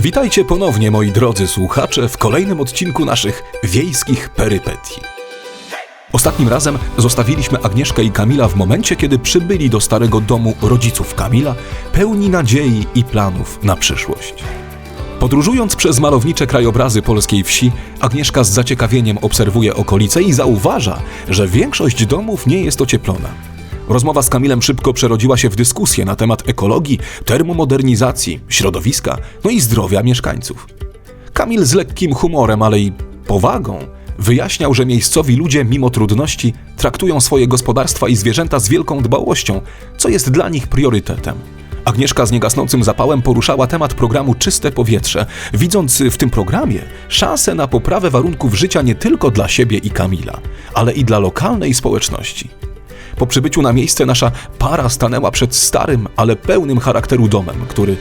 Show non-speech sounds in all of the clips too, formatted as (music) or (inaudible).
Witajcie ponownie, moi drodzy słuchacze, w kolejnym odcinku naszych wiejskich perypetii. Ostatnim razem zostawiliśmy Agnieszkę i Kamila w momencie, kiedy przybyli do starego domu rodziców Kamila, pełni nadziei i planów na przyszłość. Podróżując przez malownicze krajobrazy polskiej wsi, Agnieszka z zaciekawieniem obserwuje okolice i zauważa, że większość domów nie jest ocieplona. Rozmowa z Kamilem szybko przerodziła się w dyskusję na temat ekologii, termomodernizacji, środowiska, no i zdrowia mieszkańców. Kamil z lekkim humorem, ale i powagą wyjaśniał, że miejscowi ludzie mimo trudności traktują swoje gospodarstwa i zwierzęta z wielką dbałością, co jest dla nich priorytetem. Agnieszka z niegasnącym zapałem poruszała temat programu Czyste Powietrze, widząc w tym programie szansę na poprawę warunków życia nie tylko dla siebie i Kamila, ale i dla lokalnej społeczności. Po przybyciu na miejsce nasza para stanęła przed starym, ale pełnym charakteru domem, który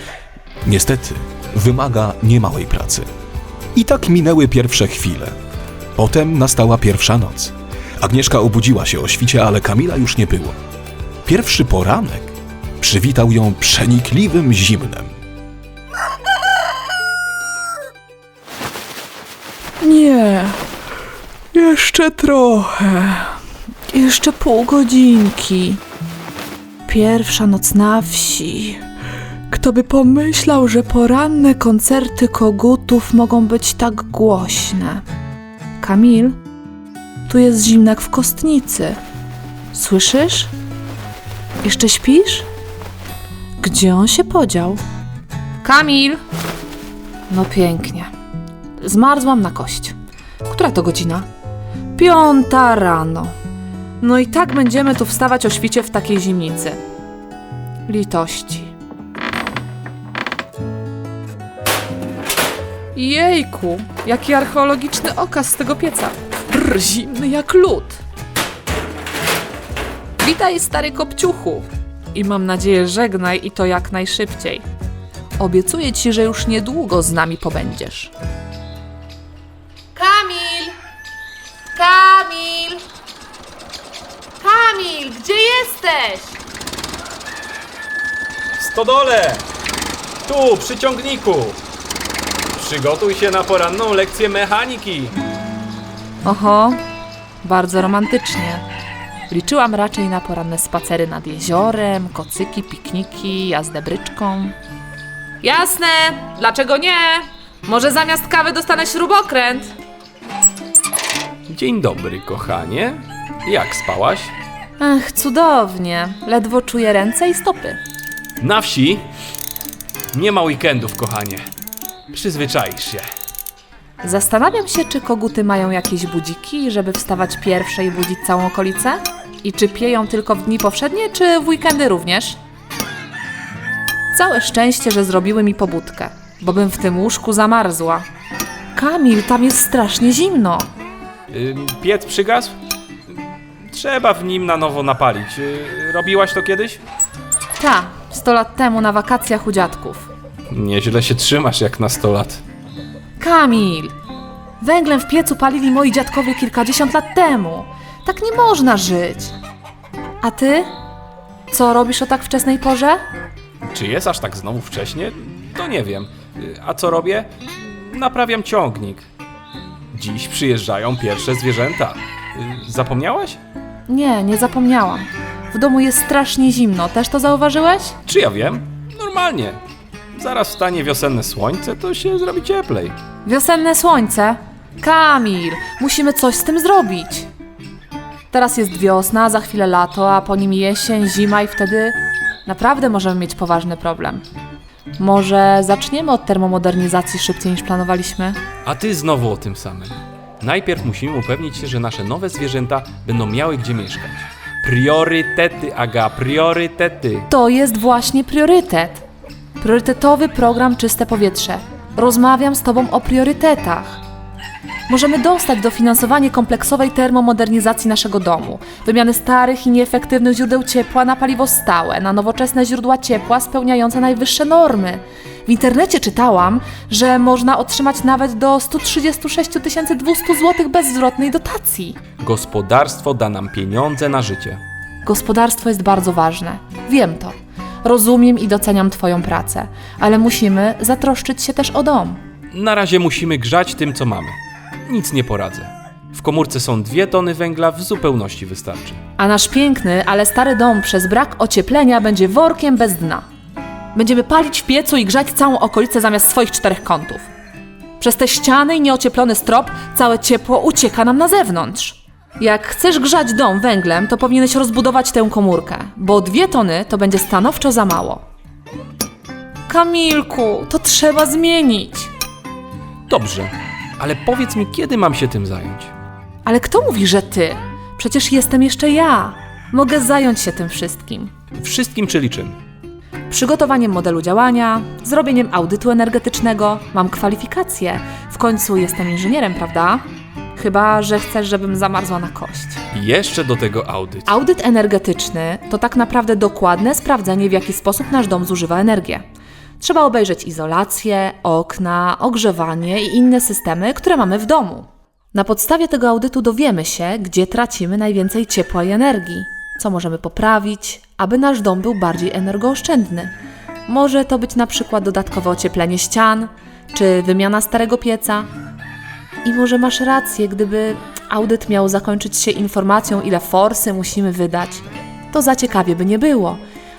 niestety wymaga niemałej pracy. I tak minęły pierwsze chwile. Potem nastała pierwsza noc. Agnieszka obudziła się o świcie, ale Kamila już nie było. Pierwszy poranek przywitał ją przenikliwym zimnem. Nie, jeszcze trochę. Jeszcze pół godzinki. Pierwsza noc na wsi. Kto by pomyślał, że poranne koncerty kogutów mogą być tak głośne? Kamil, tu jest zimnek w kostnicy. Słyszysz? Jeszcze śpisz? Gdzie on się podział? Kamil! No pięknie. Zmarzłam na kość. Która to godzina? Piąta rano. No i tak będziemy tu wstawać o świcie w takiej zimnicy. Litości. Jejku, jaki archeologiczny okaz z tego pieca. Brr, zimny jak lód. Witaj, stary kopciuchu. I mam nadzieję, żegnaj i to jak najszybciej. Obiecuję ci, że już niedługo z nami pobędziesz. Kamil, gdzie jesteś? W stodole! Tu, przy ciągniku! Przygotuj się na poranną lekcję mechaniki! Oho, bardzo romantycznie. Liczyłam raczej na poranne spacery nad jeziorem, kocyki, pikniki, jazdę bryczką. Jasne, dlaczego nie? Może zamiast kawy dostanę śrubokręt? Dzień dobry, kochanie. Jak spałaś? Ach, cudownie. Ledwo czuję ręce i stopy. Na wsi nie ma weekendów, kochanie. Przyzwyczaisz się. Zastanawiam się, czy koguty mają jakieś budziki, żeby wstawać pierwsze i budzić całą okolicę? I czy pieją tylko w dni powszednie, czy w weekendy również? Całe szczęście, że zrobiły mi pobudkę, bo bym w tym łóżku zamarzła. Kamil, tam jest strasznie zimno. Ym, piec przygasł? Trzeba w nim na nowo napalić. Y, robiłaś to kiedyś? Ta, 100 lat temu na wakacjach u dziadków. Nieźle się trzymasz jak na 100 lat. Kamil! Węglem w piecu palili moi dziadkowie kilkadziesiąt lat temu. Tak nie można żyć. A ty? Co robisz o tak wczesnej porze? Czy jest aż tak znowu wcześnie? To nie wiem. Y, A co robię? Naprawiam ciągnik. Dziś przyjeżdżają pierwsze zwierzęta. Y, Zapomniałaś? Nie, nie zapomniałam. W domu jest strasznie zimno, też to zauważyłeś? Czy ja wiem? Normalnie. Zaraz wstanie wiosenne słońce, to się zrobi cieplej. Wiosenne słońce. Kamil, musimy coś z tym zrobić. Teraz jest wiosna, za chwilę lato, a po nim jesień, zima i wtedy naprawdę możemy mieć poważny problem. Może zaczniemy od termomodernizacji szybciej niż planowaliśmy? A ty znowu o tym samym. Najpierw musimy upewnić się, że nasze nowe zwierzęta będą miały gdzie mieszkać. Priorytety, Aga, priorytety. To jest właśnie priorytet. Priorytetowy program Czyste Powietrze. Rozmawiam z Tobą o priorytetach. Możemy dostać dofinansowanie kompleksowej termomodernizacji naszego domu, wymiany starych i nieefektywnych źródeł ciepła na paliwo stałe, na nowoczesne źródła ciepła spełniające najwyższe normy. W internecie czytałam, że można otrzymać nawet do 136 200 zł bezzwrotnej dotacji. Gospodarstwo da nam pieniądze na życie. Gospodarstwo jest bardzo ważne. Wiem to. Rozumiem i doceniam Twoją pracę, ale musimy zatroszczyć się też o dom. Na razie musimy grzać tym, co mamy. Nic nie poradzę. W komórce są dwie tony węgla, w zupełności wystarczy. A nasz piękny, ale stary dom przez brak ocieplenia będzie workiem bez dna. Będziemy palić w piecu i grzać całą okolicę zamiast swoich czterech kątów. Przez te ściany i nieocieplony strop całe ciepło ucieka nam na zewnątrz. Jak chcesz grzać dom węglem, to powinieneś rozbudować tę komórkę, bo dwie tony to będzie stanowczo za mało. Kamilku, to trzeba zmienić. Dobrze, ale powiedz mi, kiedy mam się tym zająć? Ale kto mówi, że ty? Przecież jestem jeszcze ja. Mogę zająć się tym wszystkim. Wszystkim, czyli czym? przygotowaniem modelu działania, zrobieniem audytu energetycznego. Mam kwalifikacje. W końcu jestem inżynierem, prawda? Chyba, że chcesz, żebym zamarzła na kość. Jeszcze do tego audyt. Audyt energetyczny to tak naprawdę dokładne sprawdzenie, w jaki sposób nasz dom zużywa energię. Trzeba obejrzeć izolację, okna, ogrzewanie i inne systemy, które mamy w domu. Na podstawie tego audytu dowiemy się, gdzie tracimy najwięcej ciepła i energii, co możemy poprawić, aby nasz dom był bardziej energooszczędny. Może to być na przykład dodatkowe ocieplenie ścian, czy wymiana starego pieca. I może masz rację, gdyby audyt miał zakończyć się informacją, ile forsy musimy wydać. To za ciekawie by nie było.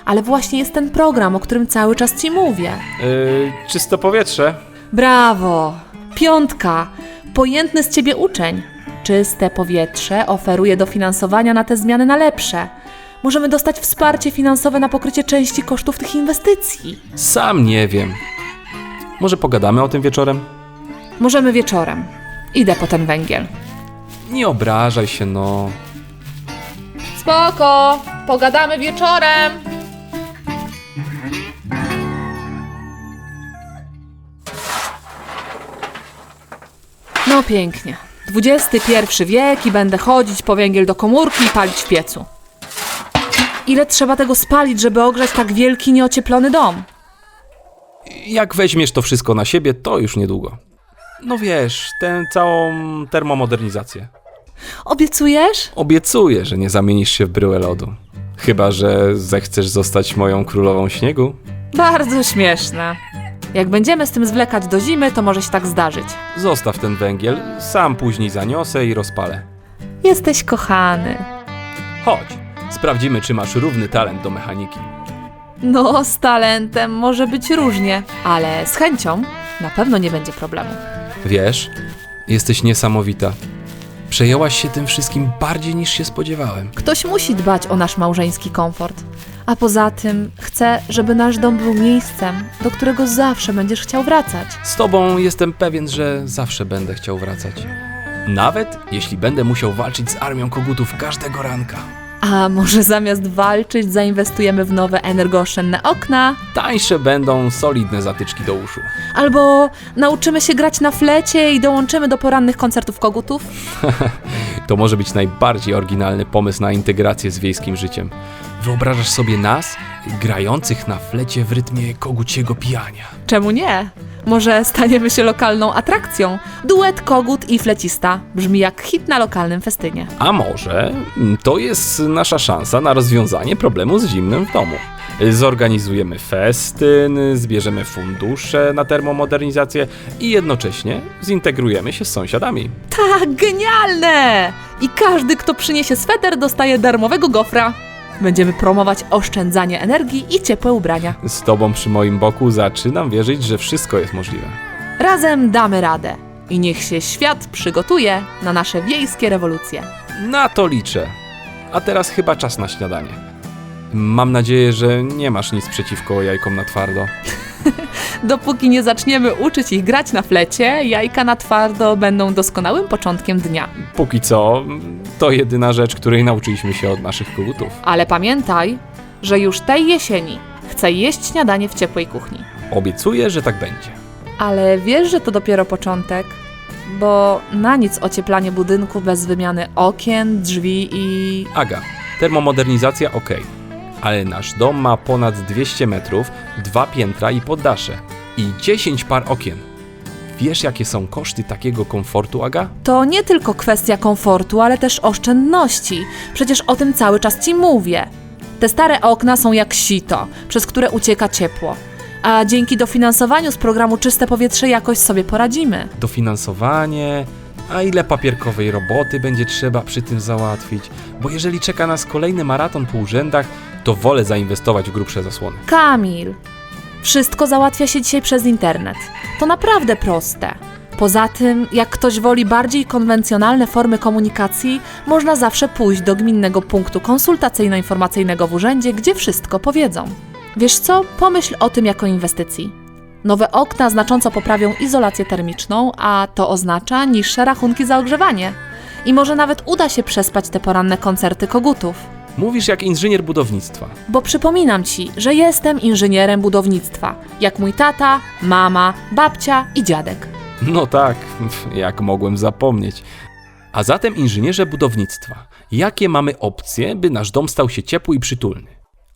Ale właśnie jest ten program, o którym cały czas ci mówię. Yy, czysto powietrze. Brawo! Piątka! Pojętny z ciebie uczeń. Czyste powietrze oferuje dofinansowania na te zmiany na lepsze. Możemy dostać wsparcie finansowe na pokrycie części kosztów tych inwestycji. Sam nie wiem. Może pogadamy o tym wieczorem? Możemy wieczorem. Idę po ten węgiel. Nie obrażaj się, no. Spoko, pogadamy wieczorem. No pięknie. XXI wiek i będę chodzić po węgiel do komórki i palić w piecu. Ile trzeba tego spalić, żeby ogrzać tak wielki, nieocieplony dom? Jak weźmiesz to wszystko na siebie, to już niedługo. No wiesz, tę całą termomodernizację. Obiecujesz? Obiecuję, że nie zamienisz się w bryłę lodu. Chyba, że zechcesz zostać moją królową śniegu. Bardzo śmieszne. Jak będziemy z tym zwlekać do zimy, to może się tak zdarzyć. Zostaw ten węgiel, sam później zaniosę i rozpalę. Jesteś kochany. Chodź, sprawdzimy, czy masz równy talent do mechaniki. No, z talentem może być różnie, ale z chęcią na pewno nie będzie problemu. Wiesz, jesteś niesamowita. Przejęłaś się tym wszystkim bardziej niż się spodziewałem. Ktoś musi dbać o nasz małżeński komfort. A poza tym chcę, żeby nasz dom był miejscem, do którego zawsze będziesz chciał wracać. Z tobą jestem pewien, że zawsze będę chciał wracać. Nawet jeśli będę musiał walczyć z armią kogutów każdego ranka. A może zamiast walczyć, zainwestujemy w nowe energooszczędne okna? Tańsze będą solidne zatyczki do uszu. Albo nauczymy się grać na flecie i dołączymy do porannych koncertów kogutów? (laughs) To może być najbardziej oryginalny pomysł na integrację z wiejskim życiem. Wyobrażasz sobie nas, grających na flecie w rytmie koguciego pijania. Czemu nie? Może staniemy się lokalną atrakcją? Duet kogut i flecista brzmi jak hit na lokalnym festynie. A może to jest nasza szansa na rozwiązanie problemu z zimnem w domu. Zorganizujemy festyn, zbierzemy fundusze na termomodernizację i jednocześnie zintegrujemy się z sąsiadami. Tak, genialne! I każdy, kto przyniesie sweter, dostaje darmowego gofra. Będziemy promować oszczędzanie energii i ciepłe ubrania. Z tobą przy moim boku zaczynam wierzyć, że wszystko jest możliwe. Razem damy radę. I niech się świat przygotuje na nasze wiejskie rewolucje. Na to liczę. A teraz chyba czas na śniadanie. Mam nadzieję, że nie masz nic przeciwko jajkom na twardo. (laughs) Dopóki nie zaczniemy uczyć ich grać na flecie, jajka na twardo będą doskonałym początkiem dnia. Póki co, to jedyna rzecz, której nauczyliśmy się od naszych kogutów. Ale pamiętaj, że już tej jesieni chcę jeść śniadanie w ciepłej kuchni. Obiecuję, że tak będzie. Ale wiesz, że to dopiero początek? Bo na nic ocieplanie budynku bez wymiany okien, drzwi i. Aga, termomodernizacja ok, ale nasz dom ma ponad 200 metrów, dwa piętra i poddasze i 10 par okien. Wiesz, jakie są koszty takiego komfortu, Aga? To nie tylko kwestia komfortu, ale też oszczędności. Przecież o tym cały czas ci mówię. Te stare okna są jak sito, przez które ucieka ciepło. A dzięki dofinansowaniu z programu Czyste Powietrze jakoś sobie poradzimy. Dofinansowanie, a ile papierkowej roboty będzie trzeba przy tym załatwić? Bo jeżeli czeka nas kolejny maraton po urzędach, to wolę zainwestować w grubsze zasłony. Kamil, wszystko załatwia się dzisiaj przez internet. To naprawdę proste. Poza tym, jak ktoś woli bardziej konwencjonalne formy komunikacji, można zawsze pójść do gminnego punktu konsultacyjno-informacyjnego w urzędzie, gdzie wszystko powiedzą. Wiesz co? Pomyśl o tym jako inwestycji. Nowe okna znacząco poprawią izolację termiczną, a to oznacza niższe rachunki za ogrzewanie. I może nawet uda się przespać te poranne koncerty kogutów. Mówisz jak inżynier budownictwa. Bo przypominam ci, że jestem inżynierem budownictwa, jak mój tata, mama, babcia i dziadek. No tak, jak mogłem zapomnieć. A zatem inżynierze budownictwa, jakie mamy opcje, by nasz dom stał się ciepły i przytulny?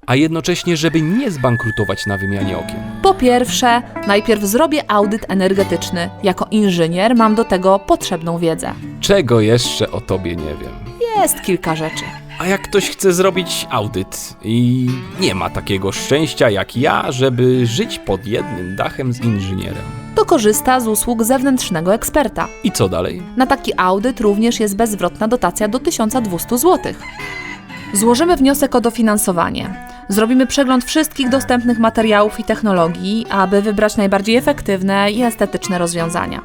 A jednocześnie, żeby nie zbankrutować na wymianie okien. Po pierwsze, najpierw zrobię audyt energetyczny. Jako inżynier mam do tego potrzebną wiedzę. Czego jeszcze o tobie nie wiem. Jest kilka rzeczy. A jak ktoś chce zrobić audyt i nie ma takiego szczęścia jak ja, żeby żyć pod jednym dachem z inżynierem. To korzysta z usług zewnętrznego eksperta. I co dalej? Na taki audyt również jest bezzwrotna dotacja do 1200 zł. Złożymy wniosek o dofinansowanie. Zrobimy przegląd wszystkich dostępnych materiałów i technologii, aby wybrać najbardziej efektywne i estetyczne rozwiązania.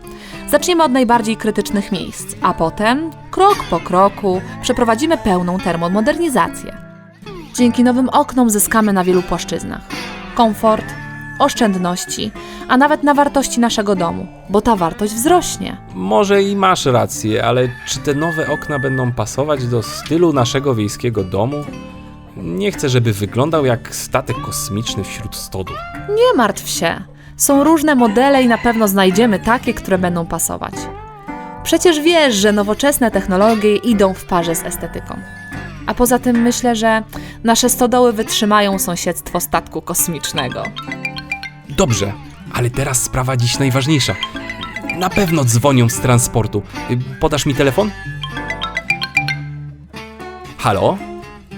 Zaczniemy od najbardziej krytycznych miejsc, a potem, krok po kroku, przeprowadzimy pełną termomodernizację. Dzięki nowym oknom zyskamy na wielu płaszczyznach: komfort, oszczędności, a nawet na wartości naszego domu, bo ta wartość wzrośnie. Może i masz rację, ale czy te nowe okna będą pasować do stylu naszego wiejskiego domu? Nie chcę, żeby wyglądał jak statek kosmiczny wśród stodół. Nie martw się. Są różne modele i na pewno znajdziemy takie, które będą pasować. Przecież wiesz, że nowoczesne technologie idą w parze z estetyką. A poza tym myślę, że nasze stodoły wytrzymają sąsiedztwo statku kosmicznego. Dobrze, ale teraz sprawa dziś najważniejsza. Na pewno dzwonią z transportu. Podasz mi telefon? Halo?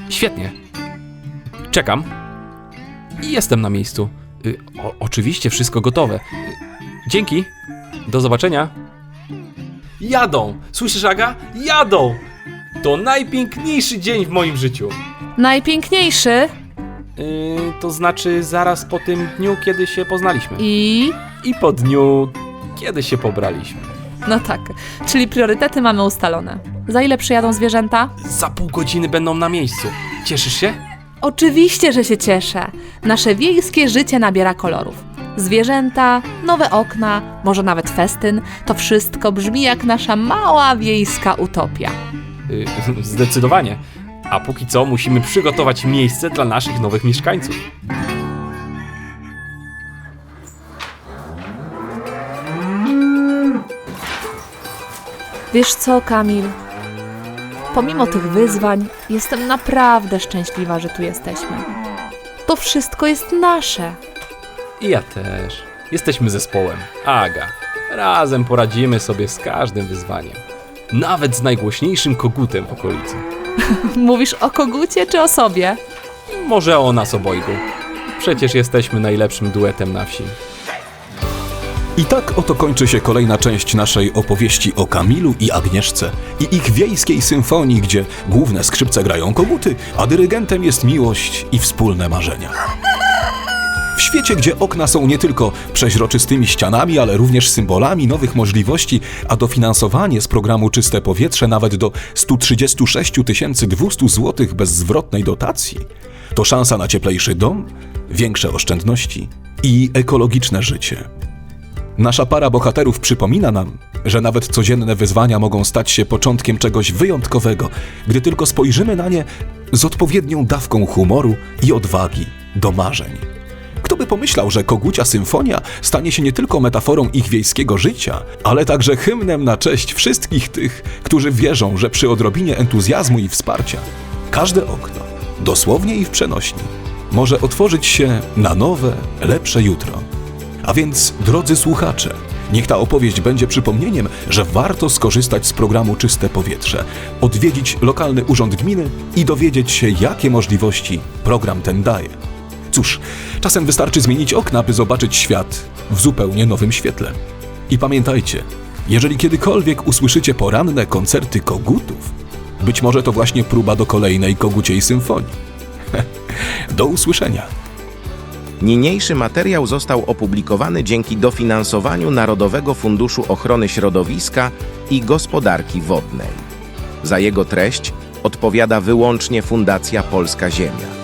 Świetnie. Czekam. Jestem na miejscu. Y, O, oczywiście wszystko gotowe. Y, Dzięki. Do zobaczenia. Jadą! Słyszysz, Aga? Jadą! To najpiękniejszy dzień w moim życiu. Najpiękniejszy Yy, to znaczy zaraz po tym dniu, kiedy się poznaliśmy. i. I po dniu, kiedy się pobraliśmy. No tak, czyli priorytety mamy ustalone. Za ile przyjadą zwierzęta? Za pół godziny będą na miejscu. Cieszysz się? Oczywiście, że się cieszę. Nasze wiejskie życie nabiera kolorów. Zwierzęta, nowe okna, może nawet festyn to wszystko brzmi jak nasza mała wiejska utopia. Yy, (laughs) zdecydowanie. A póki co musimy przygotować miejsce dla naszych nowych mieszkańców. Wiesz co, Kamil? Pomimo tych wyzwań, jestem naprawdę szczęśliwa, że tu jesteśmy. To wszystko jest nasze. I ja też. Jesteśmy zespołem. Aga. Razem poradzimy sobie z każdym wyzwaniem. Nawet z najgłośniejszym kogutem w okolicy. (laughs) Mówisz o kogucie czy o sobie? Może o nas obojgu. Przecież jesteśmy najlepszym duetem na wsi. I tak oto kończy się kolejna część naszej opowieści o Kamilu i Agnieszce i ich wiejskiej symfonii, gdzie główne skrzypce grają koguty, a dyrygentem jest miłość i wspólne marzenia. W świecie, gdzie okna są nie tylko przeźroczystymi ścianami, ale również symbolami nowych możliwości, a dofinansowanie z programu Czyste Powietrze nawet do 136 200 zł bezzwrotnej dotacji, to szansa na cieplejszy dom, większe oszczędności i ekologiczne życie. Nasza para bohaterów przypomina nam, że nawet codzienne wyzwania mogą stać się początkiem czegoś wyjątkowego, gdy tylko spojrzymy na nie z odpowiednią dawką humoru i odwagi do marzeń. Kto by pomyślał, że kogucia symfonia stanie się nie tylko metaforą ich wiejskiego życia, ale także hymnem na cześć wszystkich tych, którzy wierzą, że przy odrobinie entuzjazmu i wsparcia każde okno, dosłownie i w przenośni, może otworzyć się na nowe, lepsze jutro. A więc, drodzy słuchacze, Niech ta opowieść będzie przypomnieniem, że warto skorzystać z programu Czyste Powietrze, odwiedzić lokalny urząd gminy i dowiedzieć się, jakie możliwości program ten daje. Cóż, czasem wystarczy zmienić okna, by zobaczyć świat w zupełnie nowym świetle. I pamiętajcie, jeżeli kiedykolwiek usłyszycie poranne koncerty kogutów, być może to właśnie próba do kolejnej koguciej symfonii. (laughs) Do usłyszenia. Niniejszy materiał został opublikowany dzięki dofinansowaniu Narodowego Funduszu Ochrony Środowiska i Gospodarki Wodnej. Za jego treść odpowiada wyłącznie Fundacja Polska Ziemia.